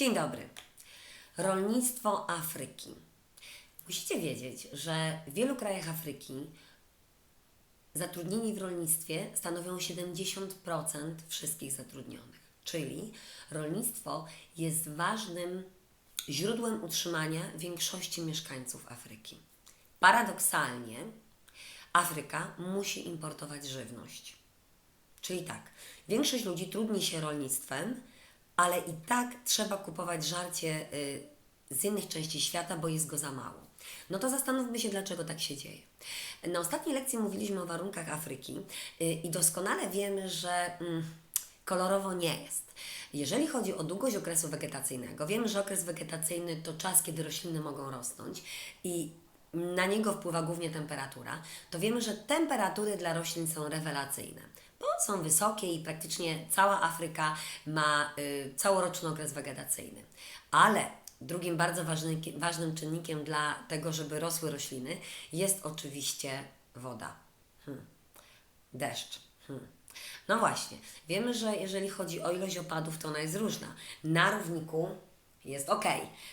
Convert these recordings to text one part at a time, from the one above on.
Dzień dobry. Rolnictwo Afryki. Musicie wiedzieć, że w wielu krajach Afryki zatrudnieni w rolnictwie stanowią 70% wszystkich zatrudnionych. Czyli rolnictwo jest ważnym źródłem utrzymania większości mieszkańców Afryki. Paradoksalnie Afryka musi importować żywność. Czyli tak, większość ludzi trudni się rolnictwem, ale i tak trzeba kupować żarcie y, z innych części świata, bo jest go za mało. No to zastanówmy się, dlaczego tak się dzieje. Na ostatniej lekcji mówiliśmy o warunkach Afryki y, i doskonale wiemy, że mm, kolorowo nie jest. Jeżeli chodzi o długość okresu wegetacyjnego, wiemy, że okres wegetacyjny to czas, kiedy rośliny mogą rosnąć i na niego wpływa głównie temperatura, to wiemy, że temperatury dla roślin są rewelacyjne, bo są wysokie i praktycznie cała Afryka ma y, całoroczny okres wegetacyjny. Ale drugim bardzo ważny, ważnym czynnikiem dla tego, żeby rosły rośliny, jest oczywiście woda. Hmm. Deszcz. Hmm. No właśnie, wiemy, że jeżeli chodzi o ilość opadów, to ona jest różna. Na równiku jest ok.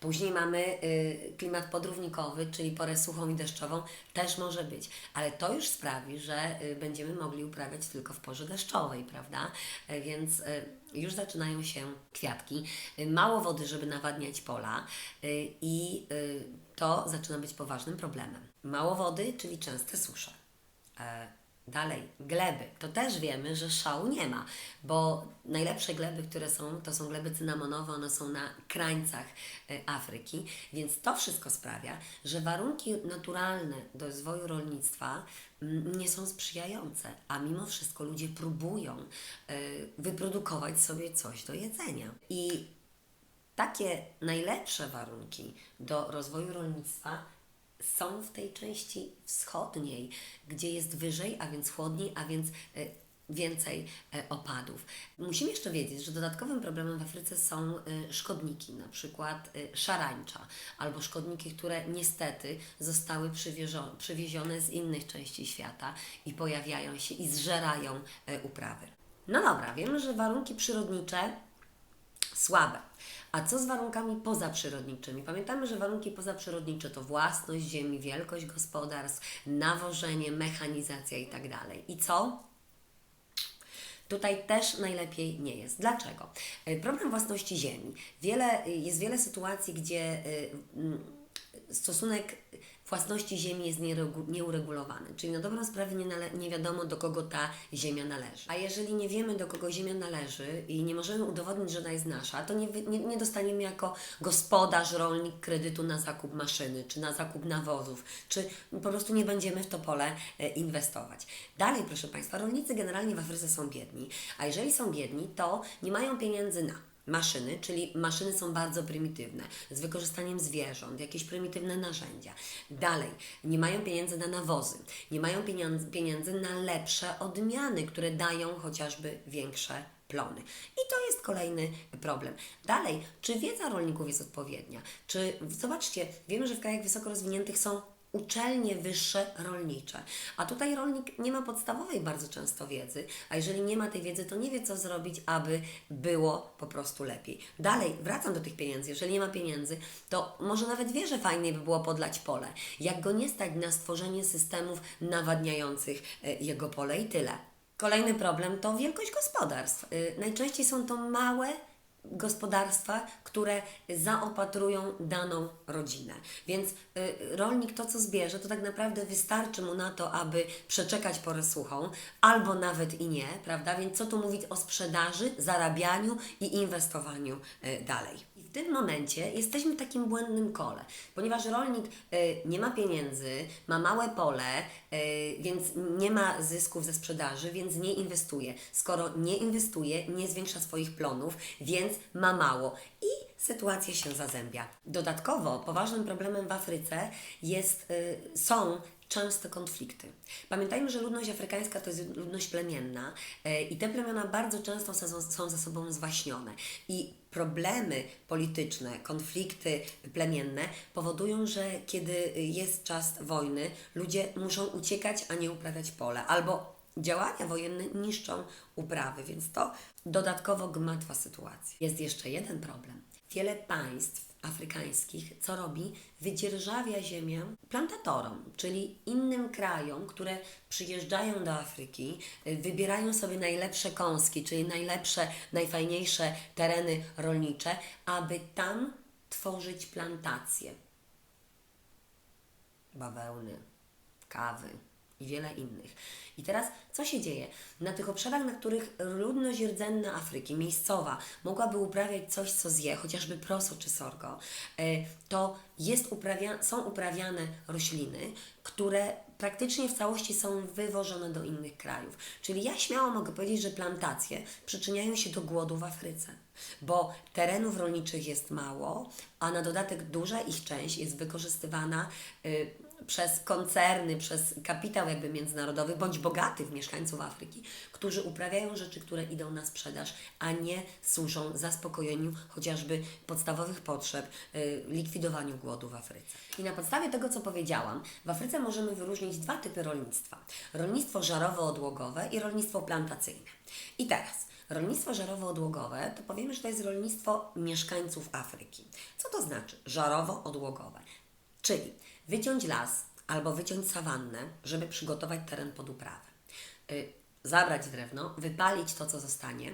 Później mamy y, klimat podrównikowy, czyli porę suchą i deszczową, też może być. Ale to już sprawi, że y, będziemy mogli uprawiać tylko w porze deszczowej, prawda? Y, więc y, już zaczynają się kwiatki. Y, mało wody, żeby nawadniać pola y, i y, to zaczyna być poważnym problemem. Mało wody, czyli częste susze. E, Dalej, gleby. To też wiemy, że szału nie ma, bo najlepsze gleby, które są, to są gleby cynamonowe, one są na krańcach e, Afryki, więc to wszystko sprawia, że warunki naturalne do rozwoju rolnictwa mm, nie są sprzyjające, a mimo wszystko ludzie próbują e, wyprodukować sobie coś do jedzenia. I takie najlepsze warunki do rozwoju rolnictwa są w tej części wschodniej, gdzie jest wyżej, a więc chłodniej, a więc e, więcej e, opadów. Musimy jeszcze wiedzieć, że dodatkowym problemem w Afryce są e, szkodniki, na przykład szarańcza, albo szkodniki, które niestety zostały przywiezione z innych części świata i pojawiają się i zżerają uprawy. No dobra, wiemy, że warunki przyrodnicze słabe. A co z warunkami pozaprzyrodniczymi? Pamiętamy, że warunki pozaprzyrodnicze to własność ziemi, wielkość gospodarstw, nawożenie, mechanizacja itd. I co? Tutaj też najlepiej nie jest. Dlaczego? Y, Problem własności ziemi. Wiele, jest wiele sytuacji, gdzie mm, stosunek własności ziemi jest nieuregulowany. Czyli na dobrą sprawę nie, nie wiadomo, do kogo ta ziemia należy. A jeżeli nie wiemy, do kogo ziemia należy i nie możemy udowodnić, że ona jest nasza, to nie, nie, nie dostaniemy jako gospodarz, rolnik kredytu na zakup maszyny, czy na zakup nawozów, czy po prostu nie będziemy w to pole e, inwestować. Dalej, proszę Państwa, rolnicy generalnie w Afryce są biedni, a jeżeli są biedni, to nie mają pieniędzy na maszyny, czyli maszyny są bardzo prymitywne, z wykorzystaniem zwierząt, jakieś prymitywne narzędzia. Dalej, nie mają pieniędzy na nawozy, nie mają pieniędzy, na lepsze odmiany, które dają chociażby większe plony. I to jest kolejny problem. Dalej, czy wiedza rolników jest odpowiednia? Czy, zobaczcie, wiemy, że w krajach wysoko rozwiniętych są uczelnie wyższe rolnicze. A tutaj rolnik nie ma podstawowej bardzo często wiedzy, a jeżeli nie ma tej wiedzy, to nie wie, co zrobić, aby było po prostu lepiej. Dalej, wracam do tych pieniędzy. Jeżeli nie ma pieniędzy, to może nawet wie, że fajniej by było podlać pole. Jak go nie stać na stworzenie systemów nawadniających e, jego pole i tyle. Kolejny problem to wielkość gospodarstw. Y, Najczęściej są to małe gospodarstwa, które zaopatrują daną rodzinę. Więc y, rolnik to, co zbierze, to tak naprawdę wystarczy mu na to, aby przeczekać porę suchą, albo nawet i nie, prawda? Więc co tu mówić o sprzedaży, zarabianiu i inwestowaniu y, dalej. W tym momencie jesteśmy w takim błędnym kole, ponieważ rolnik y, nie ma pieniędzy, ma małe pole, y, więc nie ma zysków ze sprzedaży, więc nie inwestuje. Skoro nie inwestuje, nie zwiększa swoich plonów, więc ma mało i sytuacja się zazębia. Dodatkowo poważnym problemem w Afryce jest, y, są częste konflikty. Pamiętajmy, że ludność afrykańska to jest ludność plemienna i te plemiona bardzo często są ze sobą zwaśnione. I problemy polityczne, konflikty plemienne powodują, że kiedy jest czas wojny, ludzie muszą uciekać, a nie uprawiać pole. Albo działania wojenne niszczą uprawy, więc to dodatkowo gmatwa sytuację. Jest jeszcze jeden problem. Wiele państw afrykańskich co robi? Wydzierżawia ziemię plantatorom, czyli innym krajom, które przyjeżdżają do Afryki, y, wybierają sobie najlepsze kąski, czyli najlepsze, najfajniejsze tereny rolnicze, aby tam tworzyć plantacje bawełny, kawy i wiele innych. I teraz co się dzieje? Na tych obszarach, na których ludność rdzenna Afryki, miejscowa, mogłaby uprawiać coś, co zje, chociażby proso czy sorgo, e, to jest uprawia- są uprawiane rośliny, które praktycznie w całości są wywożone do innych krajów. Czyli ja śmiało mogę powiedzieć, że plantacje przyczyniają się do głodu w Afryce, bo terenów rolniczych jest mało, a na dodatek duża ich część jest wykorzystywana y, przez koncerny, przez kapitał jakby międzynarodowy, bądź bogatych mieszkańców Afryki, którzy uprawiają rzeczy, które idą na sprzedaż, a nie służą zaspokojeniu chociażby podstawowych potrzeb, y, likwidowaniu głodu w Afryce. I na podstawie tego, co powiedziałam, w Afryce możemy wyróżnić dwa typy rolnictwa. Rolnictwo żarowo-odłogowe i rolnictwo plantacyjne. I teraz, rolnictwo żarowo-odłogowe, to powiemy, że to jest rolnictwo mieszkańców Afryki. Co to znaczy żarowo-odłogowe? Czyli wyciąć las albo wyciąć sawannę, żeby przygotować teren pod uprawę. Y, zabrać drewno, wypalić to, co zostanie.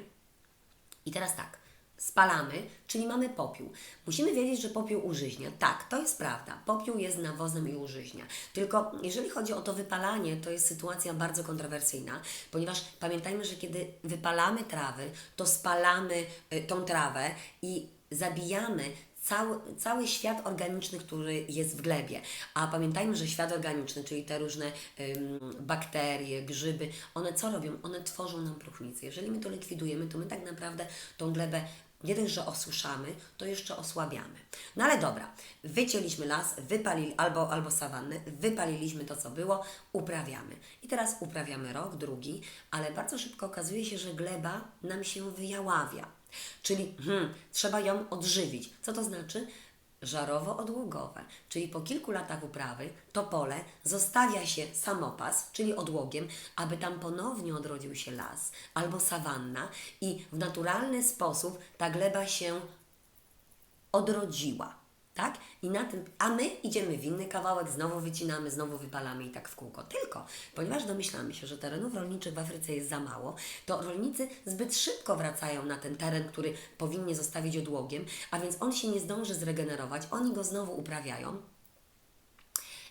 I teraz tak, spalamy, czyli mamy popiół. Musimy wiedzieć, że popiół użyźnia. Tak, to jest prawda. Popiół jest nawozem i użyźnia. Tylko jeżeli chodzi o to wypalanie, to jest sytuacja bardzo kontrowersyjna, ponieważ pamiętajmy, że kiedy wypalamy trawy, to spalamy y, tą trawę i zabijamy cały, cały świat organiczny, który jest w glebie. A pamiętajmy, że świat organiczny, czyli te różne ym, bakterie, grzyby, one co robią? One tworzą nam próchnicę. Jeżeli my to likwidujemy, to my tak naprawdę tą glebę nie dość, że osuszamy, to jeszcze osłabiamy. No ale dobra, wycięliśmy las, wypalili, albo, albo sawannę, wypaliliśmy to, co było, uprawiamy. I teraz uprawiamy rok, drugi, ale bardzo szybko okazuje się, że gleba nam się wyjaławia. Czyli hmm, trzeba ją odżywić. Co to znaczy? Żarowo-odłogowe, czyli po kilku latach uprawy to pole zostawia się samopas, czyli odłogiem, aby tam ponownie odrodził się las albo sawanna i w naturalny sposób ta gleba się odrodziła. Tak? I na tym, a my idziemy w inny kawałek, znowu wycinamy, znowu wypalamy i tak w kółko. Tylko, ponieważ domyślamy się, że terenów rolniczych w Afryce jest za mało, to rolnicy zbyt szybko wracają na ten teren, który powinni zostawić odłogiem, a więc on się nie zdąży zregenerować, oni go znowu uprawiają,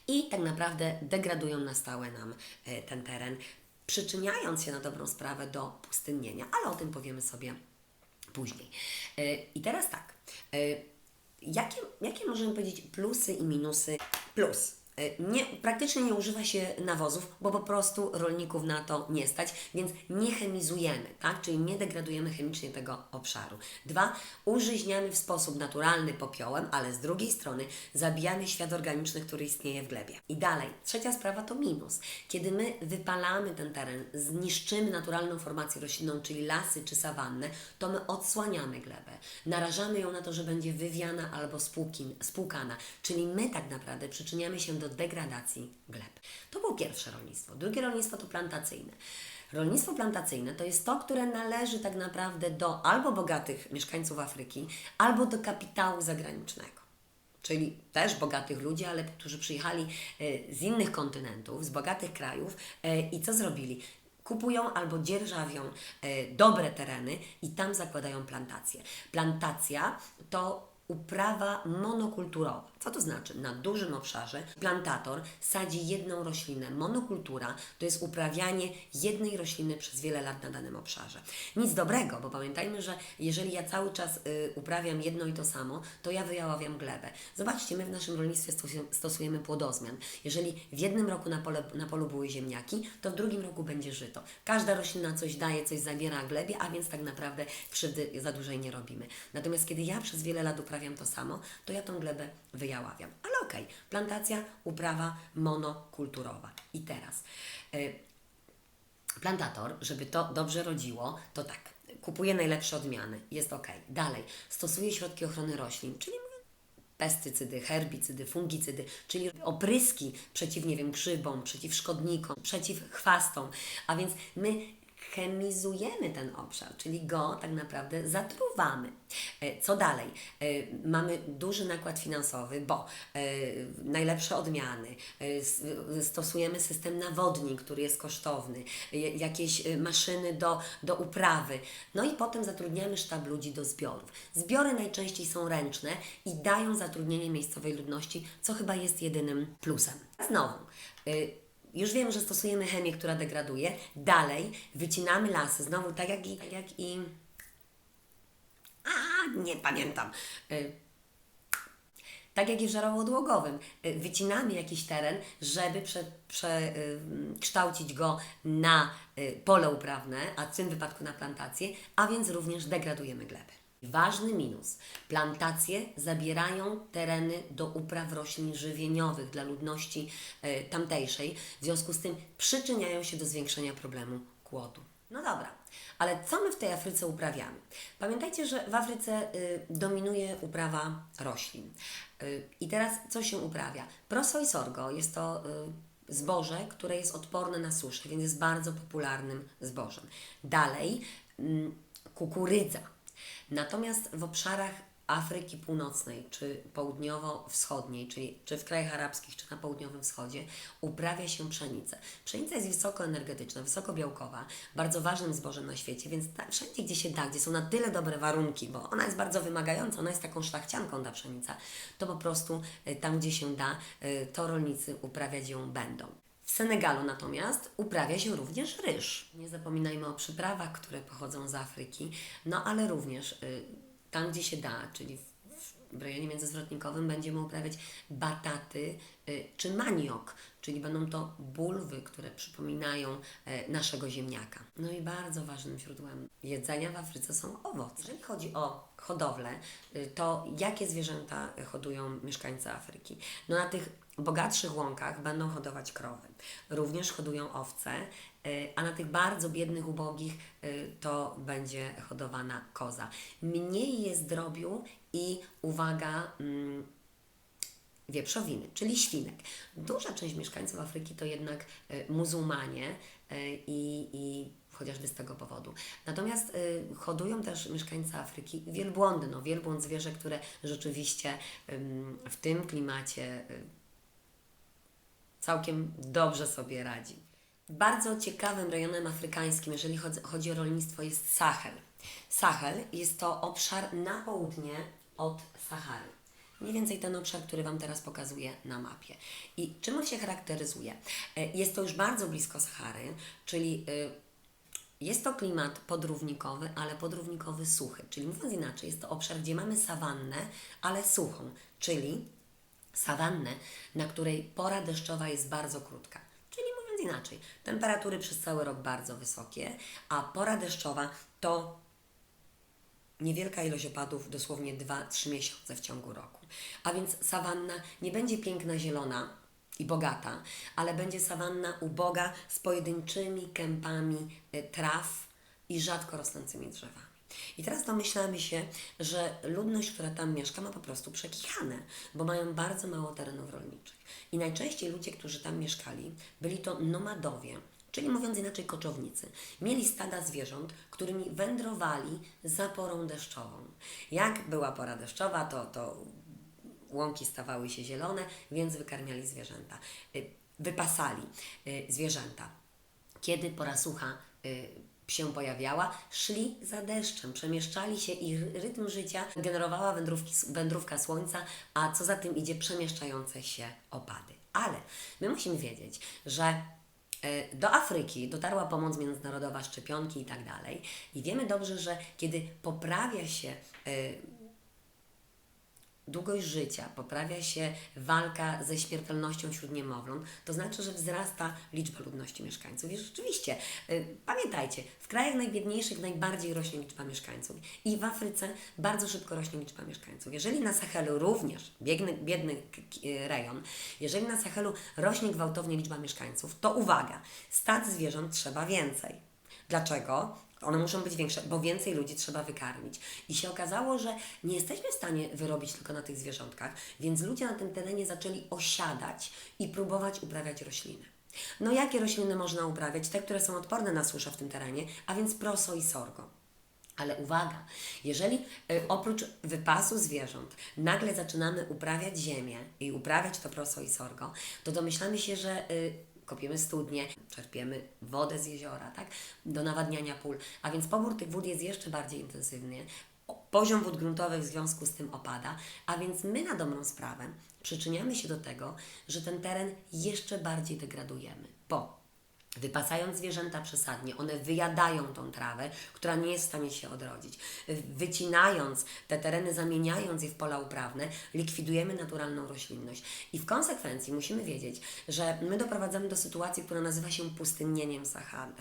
i tak naprawdę degradują na stałe nam e, ten teren, przyczyniając się na dobrą sprawę do pustynnienia, ale o tym powiemy sobie później. E, I teraz tak. Jakie, jakie możemy powiedzieć plusy i minusy? Plus. E, Nie, praktycznie nie używa się nawozów, bo po prostu rolników na to nie stać, więc nie chemizujemy, tak? czyli nie degradujemy chemicznie tego obszaru. Dwa, użyźniamy w sposób naturalny popiołem, ale z drugiej strony zabijamy świat organiczny, który istnieje w glebie. I dalej, trzecia sprawa to minus. Kiedy my wypalamy ten teren, zniszczymy naturalną formację roślinną, czyli lasy czy sawannę, to my odsłaniamy glebę. Narażamy ją na to, że będzie wywiana albo spłukin, spłukana, czyli my tak naprawdę przyczyniamy się do degradacji gleb. To było pierwsze rolnictwo. Drugie rolnictwo to plantacyjne. Rolnictwo plantacyjne to jest to, które należy tak naprawdę do albo bogatych mieszkańców Afryki, albo do kapitału zagranicznego czyli też bogatych ludzi, ale którzy przyjechali e, z innych kontynentów, z bogatych krajów e, i co zrobili? Kupują albo dzierżawią e, dobre tereny i tam zakładają plantacje. Plantacja to uprawa monokulturowa. Co to znaczy? Na dużym obszarze plantator sadzi jedną roślinę. Monokultura to jest uprawianie jednej rośliny przez wiele lat na danym obszarze. Nic dobrego, bo pamiętajmy, że jeżeli ja cały czas y, uprawiam jedno i to samo, to ja wyjaławiam glebę. Zobaczcie, my w naszym rolnictwie stosujemy, płodozmian. Jeżeli w jednym roku na, pole, na polu były ziemniaki, to w drugim roku będzie żyto. Każda roślina coś daje, coś zabiera glebie, a więc tak naprawdę krzywdy za dłużej nie robimy. Natomiast kiedy ja przez wiele lat uprawiam to samo, to ja tą glebę wyjaławiam. Ale okej, plantacja, uprawa monokulturowa. I teraz y, plantator, żeby to dobrze rodziło, to tak, kupuje najlepsze odmiany, jest ok. Dalej, stosuje środki ochrony roślin, czyli pestycydy, herbicydy, fungicydy, czyli opryski przeciw, nie wiem, grzybom, przeciw szkodnikom, przeciw chwastom. A więc my chemizujemy ten obszar, czyli go tak naprawdę zatruwamy. E, Co dalej? E, Mamy duży nakład finansowy, bo e, najlepsze odmiany, stosujemy system nawodni, który jest kosztowny, jakieś maszyny do, do uprawy, no i potem zatrudniamy sztab ludzi do zbiorów. Zbiory najczęściej są ręczne i dają zatrudnienie miejscowej ludności, co chyba jest jedynym plusem. Znowu, już wiem, że stosujemy chemię, która degraduje. Dalej wycinamy lasy, znowu tak jak i. Tak jak i a, nie pamiętam. Y, tak jak i w żarowo-odłogowym. Y, Wycinamy jakiś teren, żeby przekształcić prze, y, go na pole uprawne, a w tym wypadku na plantację, a więc również degradujemy gleby. Ważny minus. Plantacje zabierają tereny do upraw roślin żywieniowych dla ludności y, tamtejszej, w związku z tym przyczyniają się do zwiększenia problemu głodu. No dobra, ale co my w tej Afryce uprawiamy? Pamiętajcie, że w Afryce y, dominuje uprawa roślin. Y, I teraz co się uprawia? Proso i sorgo jest to y, zboże, które jest odporne na suszę, więc jest bardzo popularnym zbożem. Dalej mm, kukurydza. Natomiast w obszarach Afryki Północnej czy południowo-wschodniej, czyli czy w krajach arabskich, czy na południowym wschodzie, uprawia się pszenicę. Pszenica jest wysokoenergetyczna, wysokobiałkowa, bardzo ważnym zbożem na świecie, więc tak, wszędzie, gdzie się da, gdzie są na tyle dobre warunki, bo ona jest bardzo wymagająca, ona jest taką szlachcianką ta pszenica, to po prostu y, tam, gdzie się da, y, to rolnicy uprawiać ją będą. Senegalu natomiast uprawia się również ryż. Nie zapominajmy o przyprawach, które pochodzą z Afryki, no ale również y, tam, gdzie się da, czyli w, w rejonie międzyzwrotnikowym będziemy uprawiać bataty y, czy maniok, czyli będą to bulwy, które przypominają e, naszego ziemniaka. No i bardzo ważnym źródłem jedzenia w Afryce są owoce. Jeżeli chodzi o hodowlę, y, to jakie zwierzęta hodują mieszkańcy Afryki? No na tych bogatszych łąkach będą hodować krowy. Również hodują owce, y, a na tych bardzo biednych, ubogich y, to będzie hodowana koza. Mniej jest drobiu i uwaga, mm, wieprzowiny, czyli świnek. Duża część mieszkańców Afryki to jednak y, muzułmanie i, i chociażby z tego powodu. Natomiast hodują też mieszkańcy Afryki wielbłądy. No, wielbłąd zwierzę, które rzeczywiście w tym klimacie całkiem dobrze sobie radzi. Bardzo ciekawym rejonem afrykańskim, jeżeli chodzi, o rolnictwo, jest Sahel. Sahel jest to obszar na południe od Sahary. Mniej więcej ten obszar, który Wam teraz pokazuję na mapie. I czym on się charakteryzuje? E, Jest to już bardzo blisko Sahary, czyli y, jest to klimat podrównikowy, ale podrównikowy suchy. Czyli mówiąc inaczej, jest to obszar, gdzie mamy sawannę, ale suchą, czyli sawannę, na której pora deszczowa jest bardzo krótka. Czyli mówiąc inaczej, temperatury przez cały rok bardzo wysokie, a pora deszczowa to niewielka ilość opadów, dosłownie 2-3 miesiące w ciągu roku. A więc sawanna nie będzie piękna, zielona i bogata, ale będzie sawanna uboga z pojedynczymi kępami y, traw i rzadko rosnącymi drzewami. I teraz domyślamy się, że ludność, która tam mieszka, ma po prostu przekichane, bo mają bardzo mało terenów rolniczych. I najczęściej ludzie, którzy tam mieszkali, byli to nomadowie, czyli mówiąc inaczej koczownicy. Mieli stada zwierząt, którymi wędrowali za porą deszczową. Jak była pora deszczowa, to, to łąki stawały się zielone, więc wykarmiali zwierzęta. Y, Wypasali y, zwierzęta. Kiedy pora sucha y, się pojawiała, szli za deszczem, przemieszczali się i ry- rytm życia generowała wędrówki, wędrówka słońca, a co za tym idzie przemieszczające się opady. Ale my musimy wiedzieć, że y, do Afryki dotarła pomoc międzynarodowa, szczepionki i tak dalej. I wiemy dobrze, że kiedy poprawia się y, długość życia, poprawia się walka ze śmiertelnością wśród niemowląt, to znaczy, że wzrasta liczba ludności mieszkańców. I rzeczywiście, y, pamiętajcie, w krajach najbiedniejszych najbardziej rośnie liczba mieszkańców i w Afryce bardzo szybko rośnie liczba mieszkańców. Jeżeli na Sahelu również, biedny, biedny rejon, jeżeli na Sahelu rośnie gwałtownie liczba mieszkańców, to uwaga, stad zwierząt trzeba więcej. Dlaczego? One muszą być większe, bo więcej ludzi trzeba wykarmić. I się okazało, że nie jesteśmy w stanie wyrobić tylko na tych zwierzątkach, więc ludzie na tym terenie zaczęli osiadać i próbować uprawiać rośliny. No jakie rośliny można uprawiać? Te, które są odporne na suszę w tym terenie, a więc proso i sorgo. Ale uwaga, jeżeli y, oprócz wypasu zwierząt nagle zaczynamy uprawiać ziemię i uprawiać to proso i sorgo, to domyślamy się, że y, kopiemy studnie, czerpiemy wodę z jeziora, tak, do nawadniania pól, a więc pobór tych wód jest jeszcze bardziej intensywny. Poziom wód gruntowych w związku z tym opada, a więc my na dobrą sprawę przyczyniamy się do tego, że ten teren jeszcze bardziej degradujemy, bo Wypasając zwierzęta przesadnie, one wyjadają tą trawę, która nie jest w stanie się odrodzić. Wycinając te tereny, zamieniając je w pola uprawne, likwidujemy naturalną roślinność. I w konsekwencji musimy wiedzieć, że my doprowadzamy do sytuacji, która nazywa się pustynnieniem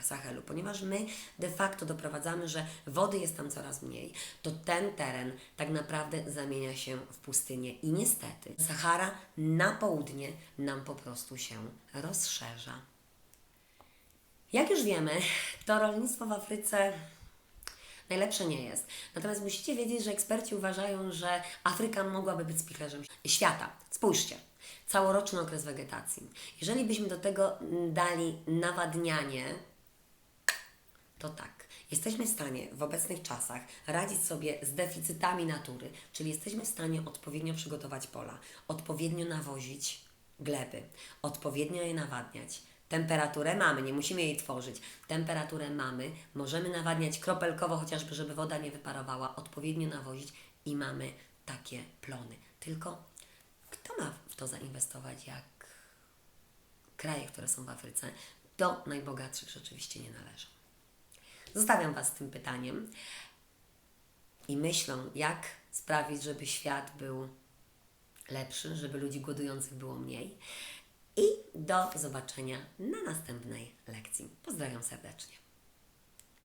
Sahelu, ponieważ my de facto doprowadzamy, że wody jest tam coraz mniej. To ten teren tak naprawdę zamienia się w pustynię. I niestety Sahara na południe nam po prostu się rozszerza. Jak już wiemy, to rolnictwo w Afryce najlepsze nie jest. Natomiast musicie wiedzieć, że eksperci uważają, że Afryka mogłaby być spichlerzem świata. Spójrzcie, całoroczny okres wegetacji. Jeżeli byśmy do tego dali nawadnianie, to tak. Jesteśmy w stanie w obecnych czasach radzić sobie z deficytami natury, czyli jesteśmy w stanie odpowiednio przygotować pola, odpowiednio nawozić gleby, odpowiednio je nawadniać. Temperaturę mamy, nie musimy jej tworzyć. Temperaturę mamy, możemy nawadniać kropelkowo, chociażby, żeby woda nie wyparowała, odpowiednio nawozić i mamy takie plony. Tylko kto ma w to zainwestować, jak kraje, które są w Afryce, do najbogatszych rzeczywiście nie należą. Zostawiam Was z tym pytaniem i myślą, jak sprawić, żeby świat był lepszy, żeby ludzi głodujących było mniej. I do zobaczenia na następnej lekcji. Pozdrawiam serdecznie.